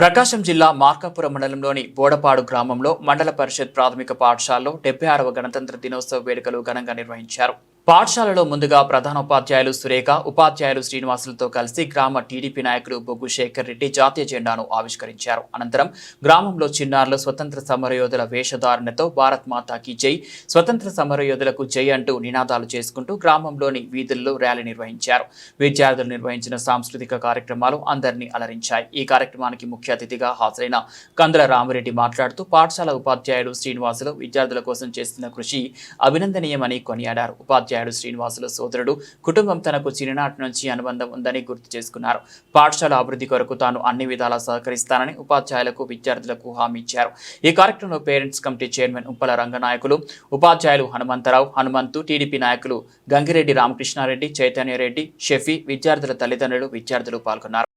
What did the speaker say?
ప్రకాశం జిల్లా మార్కాపురం మండలంలోని బోడపాడు గ్రామంలో మండల పరిషత్ ప్రాథమిక పాఠశాలలో డెబ్బై ఆరవ గణతంత్ర దినోత్సవ వేడుకలు ఘనంగా నిర్వహించారు. పాఠశాలలో ముందుగా ప్రధాన ఉపాధ్యాయులు సురేఖ ఉపాధ్యాయులు శ్రీనివాసులతో కలిసి గ్రామ టీడీపీ నాయకుడు బొగ్గు శేఖర్ రెడ్డి జాతీయ జెండాను ఆవిష్కరించారు. అనంతరం గ్రామంలో చిన్నారులు స్వతంత్ర సమరయోధుల వేషధారణతో భారత్ మాతాకి జై స్వతంత్ర సమరయోధులకు జై అంటూ నినాదాలు చేసుకుంటూ గ్రామంలోని వీధుల్లో ర్యాలీ నిర్వహించారు. విద్యార్థులు నిర్వహించిన సాంస్కృతిక కార్యక్రమాలు అందరినీ అలరించాయి. ఈ కార్యక్రమానికి ముఖ్య అతిథిగా హాజరైన కందల రామిరెడ్డి మాట్లాడుతూ పాఠశాల ఉపాధ్యాయులు శ్రీనివాసులు విద్యార్థుల కోసం చేస్తున్న కృషి అభినందనీయమని కొనియాడారు. ఉపాధ్యాయుడు శ్రీనివాసుల సోదరుడు. కుటుంబం తనకు చిన్ననాటి నుంచి అనుబంధం ఉందని గుర్తు చేసుకున్నారు. పాఠశాల అభివృద్ధి కొరకు తాను అన్ని విధాలా సహకరిస్తానని ఉపాధ్యాయులకు విద్యార్థులకు హామీ ఇచ్చారు. ఈ కార్యక్రమంలో parents committee chairman Uppala Ranganayakulu ఉపాధ్యాయులు హనుమంతరావు హనుమంతు టీడీపీ నాయకులు గంగిరెడ్డి రామకృష్ణారెడ్డి చైతన్యరెడ్డి షఫీ విద్యార్థుల తల్లిదండ్రులు విద్యార్థులు పాల్గొన్నారు.